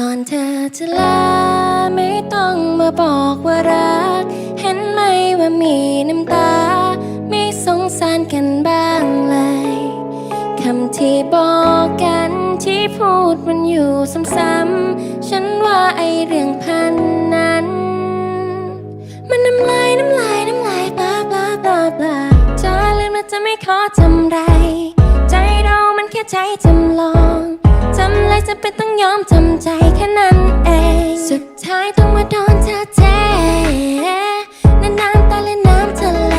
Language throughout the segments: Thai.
ก่อนเธอจะลาไม่ต้องมาบอกว่ารัก เห็นไหมว่ามีน้ำตา ไม่สงสารกันบ้างเลยคำที่บอกกันที่พูดมันอยู่ซ้ำๆฉันว่าไอเรื่องพันนั้น มันน้ำลายน้ำลายน้ำลายบลาบลาบลาบลาจะลืมและจะไม่ขอทำไร ใจเรามันแค่ใจจำลอง จำเลยจะเป็นต้องยอมจำใจแค่นั้นเอง สุดท้ายต้องมาโดนเธอแท้น้ำน้ำตาและน้ำทะเล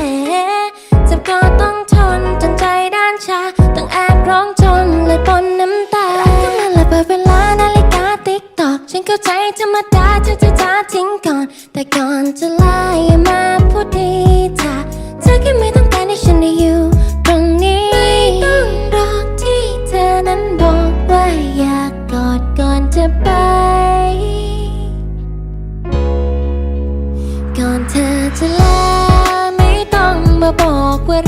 เจ็บก็ต้องทนจนใจด้านชา ต้องแอบร้องจนเลยปนน้ำตาก็มาละเปิดเวลานาฬิกาติ๊กตอก ฉันเข้าใจธรรมดาเธอจะจะทิ้งก่อน แต่ก่อนจะลาอย่ามาพูดดีจ้ะเธอแค่ไม่ต้องการให้ฉันได้อยู่ตรงนี้ไม่ต้องรอที่เธอนั้นบอก จะไป ก่อนเธอจะลาไม่ต้องมาบอกว่า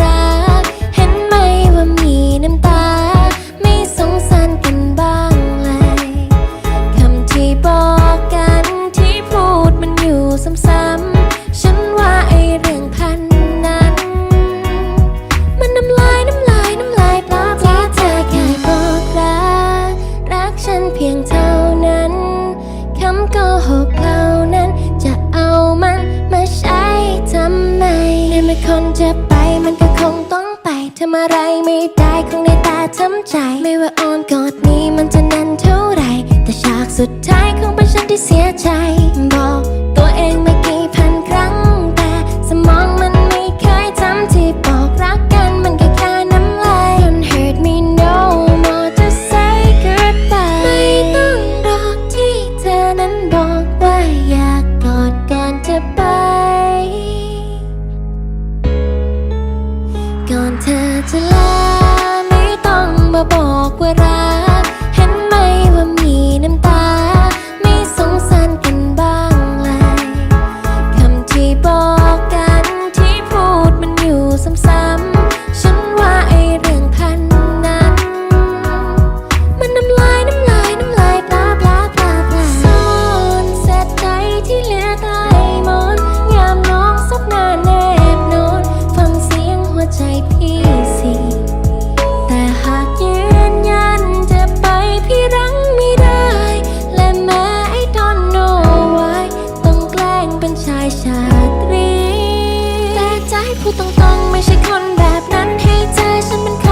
มื่อคนจะไปมันก็คงต้องไปทำอะไรไม่ได้คงในตาช้ำใจ ไม่ว่าอ้อนกอดนี้มันจะนานเท่าไหรแต่ฉากสุดท้ายคงเป็นฉันที่เสียใจ some summer ช่คนแบบนั้นให้ใจฉันเป็น